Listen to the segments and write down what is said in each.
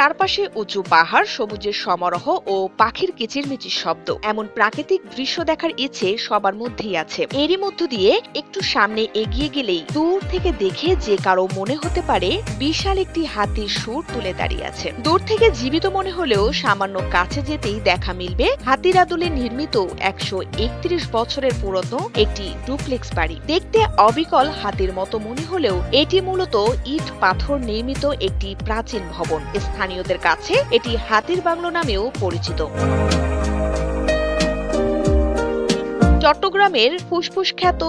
চারপাশে উঁচু পাহাড়, সবুজের সমারোহ ও পাখির কিচিরমিচির শব্দ। এমন প্রাকৃতিক দৃশ্য দেখার ইচ্ছে সবার মধ্যেই আছে। এরই মধ্য দিয়ে একটু সামনে এগিয়ে গেলেই দূর থেকে দেখে যে কারও মনে হতে পারে বিশাল একটি হাতির সুর তুলে দাঁড়িয়ে আছে। দূর থেকে জীবিত মনে হলেও সামান্য কাছে যেতেই দেখা মিলবে হাতির আদলে নির্মিত একশো একত্রিশ বছরের পুরনো একটি ডুপ্লেক্স বাড়ি। দেখতে অবিকল হাতির মতো মনে হলেও এটি মূলত ইট পাথর নির্মিত একটি প্রাচীন ভবন। স্থানীয়দের কাছে এটি হাতির বাংলো নামেও পরিচিত। চট্টগ্রামের ফুসফুস খ্যাত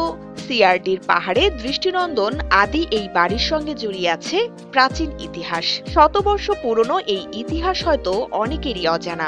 সিআরডির পাহাড়ে দৃষ্টিনন্দন আদি এই বাড়ির সঙ্গে জড়িয়ে আছে প্রাচীন ইতিহাস। শতবর্ষ পুরনো এই ইতিহাস হয়তো অনেকেরই অজানা।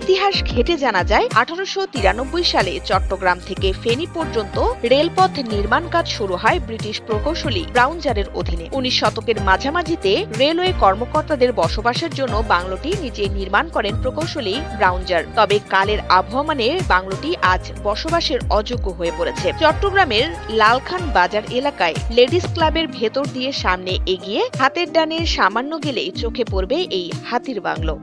ইতিহাস ঘেটে জানা যায়, আঠারোশো তিরানব্বই সালে চট্টগ্রাম থেকে ফেনী পর্যন্ত রেলপথ নির্মাণ কাজ শুরু হয় ব্রিটিশ প্রকৌশলী ব্রাউনজারের অধীনে। উনিশ শতকের মাঝামাঝিতে রেলওয়ে কর্মকর্তাদের বসবাসের জন্য বাংলোটি নিজে নির্মাণ করেন প্রকৌশলী ব্রাউনজার। তবে কালের আবহাওয়া মানে বাংলোটি আজ বসবাসের অযোগ্য হয়ে পড়েছে। চট্টগ্রামের লালখান বাজার এলাকায় লেডিস ক্লাবের ভেতর দিয়ে সামনে এগিয়ে হাতের ডানে সামান্য গেলেই চোখে পড়বে এই হাতির বাংলো।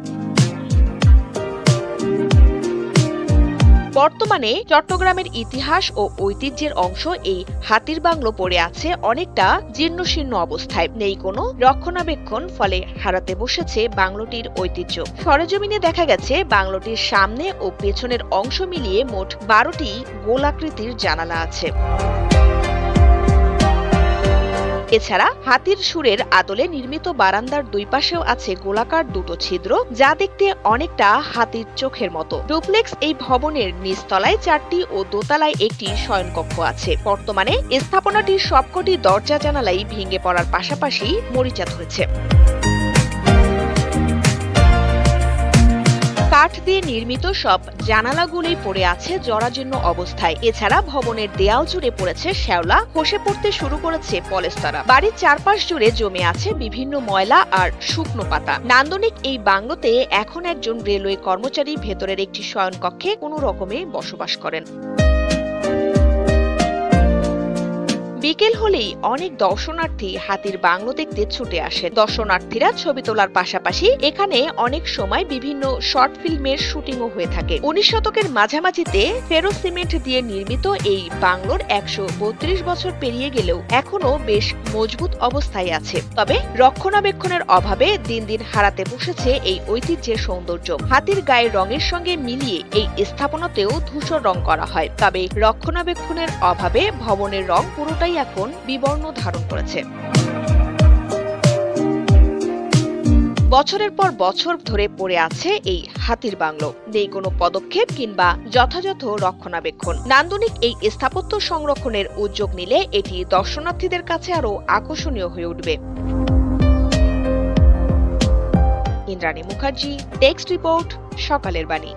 বর্তমানে চট্টগ্রামের ইতিহাস ও ঐতিহ্যের অংশ এই হাতির বাংলো পড়ে আছে অনেকটা জীর্ণশীর্ণ অবস্থায়। নেই কোনো রক্ষণাবেক্ষণ, ফলে হারাতে বসেছে বাংলোটির ঐতিহ্য। সরেজমিনে দেখা গেছে বাংলোটির সামনে ও পেছনের অংশ মিলিয়ে মোট বারোটি গোলাকৃতির জানালা আছে। এছাড়া হাতির সুরের আদলে নির্মিত বারান্দার দুই পাশেও আছে গোলাকার দুটো ছিদ্র, যা দেখতে অনেকটা হাতির চোখের মতো। ডুপ্লেক্স এই ভবনের নিচতলায় চারটি ও দোতলায় একটি শয়নকক্ষ আছে। বর্তমানে স্থাপনাটির সবকটি দরজা জানালাই ভেঙে পড়ার পাশাপাশি মরিচা ধরেছে। কাঠ দিয়ে নির্মিত সব জানালাগুলোই পড়ে আছে জরাজীর্ণ অবস্থায়। এছাড়া ভবনের দেয়াল জুড়ে পড়েছে শ্যাওলা, খসে পড়তে শুরু করেছে পলেস্তারা। বাড়ির চারপাশ জুড়ে জমে আছে বিভিন্ন ময়লা আর শুকনো পাতা। নান্দনিক এই বাংলোতে এখন একজন রেলওয়ে কর্মচারী ভেতরের একটি শয়নকক্ষে কোনো রকমে বসবাস করেন। বিকেল হলেই অনেক দর্শনার্থী হাতির বাংলো দেখতে ছুটে আসে। দর্শনার্থীরা ছবি তোলার পাশাপাশি এখানে অনেক সময় বিভিন্ন শর্ট ফিল্মের শুটিংও হয়ে থাকে। উনিশ শতকের মাঝামাঝিতে ফেরো সিমেন্ট দিয়ে নির্মিত এই বাংলোর একশো বত্রিশ বছর পেরিয়ে গেলেও এখনও বেশ মজবুত অবস্থায় আছে। তবে রক্ষণাবেক্ষণের অভাবে দিন দিন হারাতে বসেছে এই ঐতিহ্যের সৌন্দর্য। হাতির গায়ের রঙের সঙ্গে মিলিয়ে এই স্থাপনাতেও ধূসর রং করা হয়। তবে রক্ষণাবেক্ষণের অভাবে ভবনের রং পুরোটাই এখন বিবর্ণ ধারণ করেছে। বছরের পর বছর ধরে পড়ে আছে এই হাতির বাংলো। নেই কোনো পদক্ষেপ কিংবা যথাযথ রক্ষণাবেক্ষণ। নান্দনিক এই স্থাপত্য সংরক্ষণের উদ্যোগ নিলে এটি দর্শনার্থীদের কাছে আরও আকর্ষণীয় হয়ে উঠবে। ইন্দ্রাণী মুখার্জি টেক্সট রিপোর্ট সকালের বাণী।